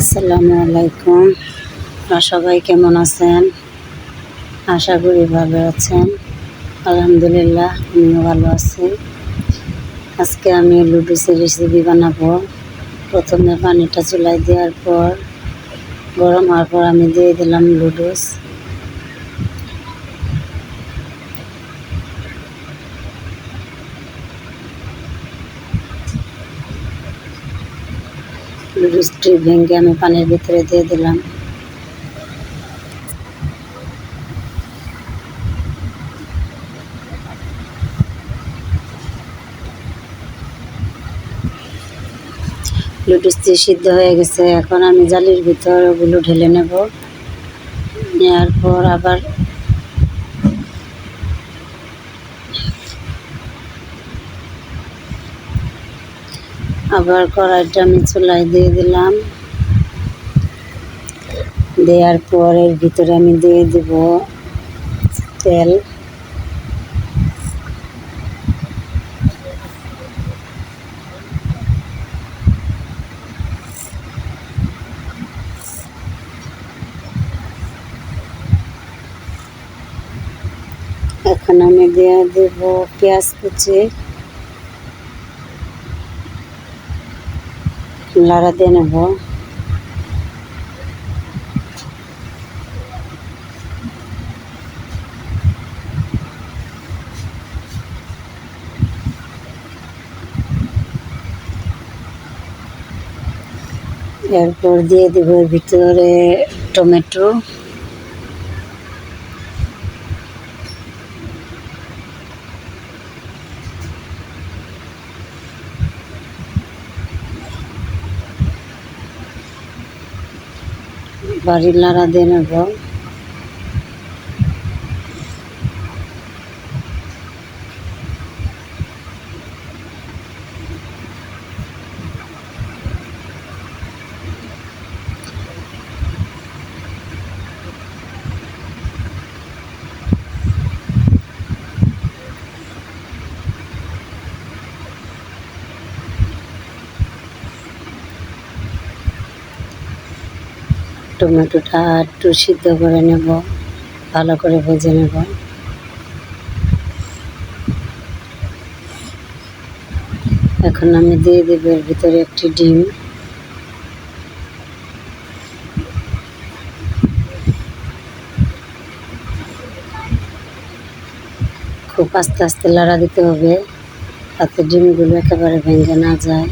আসসালামু আলাইকুম। আপনারা সবাই কেমন আছেন? আশা করি ভালো আছেন। আলহামদুলিল্লাহ, আমিও ভালো আছি। আজকে আমি লুডুসের রেসিপি বানাবো। প্রথমে পানিটা চুলাই দেওয়ার পর, গরম হওয়ার পর আমি দিয়ে দিলাম লুডুস। লুডুসটি ভেঙে আমি পানির ভিতরে দিয়ে দিলাম। লুডুসটি সিদ্ধ হয়ে গেছে। এখন আমি জালির ভিতর ওগুলো ঢেলে নেব। নেওয়ার পর আবার আবার কড়াইটা আমি চুলায় দিয়ে দিলাম। দেওয়ার পর এর ভিতরে আমি দিয়ে দিব তেল। এখন আমি দিয়ে দেব পেঁয়াজ কুচি। লাড়া নেব। এরপর দিয়ে দেব ভিতরে টমেটো। বাড়ির লাড়া দেন নেব টমেটোটা একটু সিদ্ধ করে নেব, ভালো করে ভেজে নেব। এখন আমি দিয়ে দেবো এর ভিতরে একটি ডিম। খুব আস্তে আস্তে লাড়া দিতে হবে, তাতে ডিমগুলো একেবারে ভেঙে না যায়।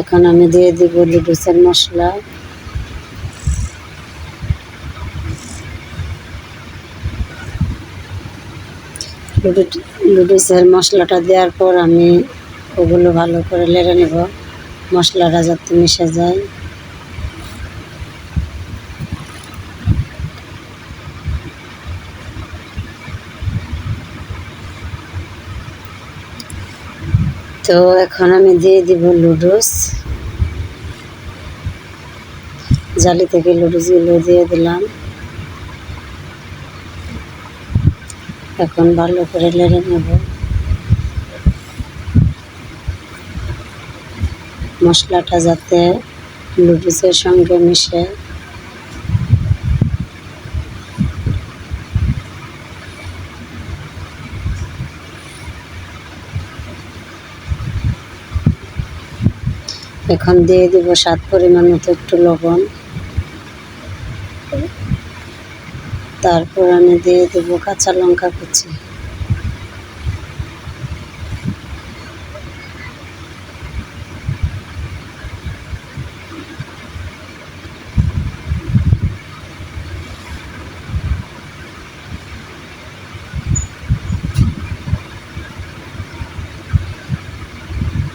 এখন আমি দিয়ে দিব লুডুসের মশলা। লুডুসের মশলাটা দেওয়ার পর আমি ওগুলো ভালো করে লেড়ে নেব। মশলাটা যাতে মিশে যায়। তো এখন আমি দিয়ে দিব লুডুস। জালি থেকে লুডুসগুলো দিয়ে দিলাম। এখন ভালো করে লেড়ে নেব। মশলাটা যাতে লুডুসের সঙ্গে মিশে। এখন দিয়ে দিব সাত পরিমাণ মতো একটু লবণ। তারপর আমি দিয়ে দেবো কাঁচা লঙ্কা কুচি।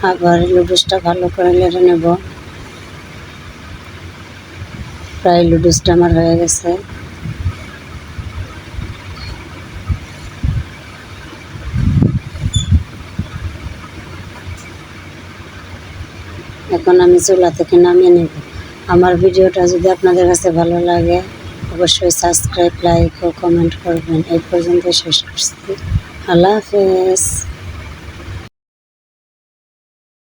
আবার লুডুসটা ভালো করে লেড়ে নেব। প্রায় লুডুসটা আমার হয়ে গেছে। এখন আমি চুলা থেকে নামিয়ে নেব। আমার ভিডিওটা যদি আপনাদের কাছে ভালো লাগে, অবশ্যই সাবস্ক্রাইব, লাইক ও কমেন্ট করবেন। এই পর্যন্ত শেষ করছি। আল্লাহ হাফেজ।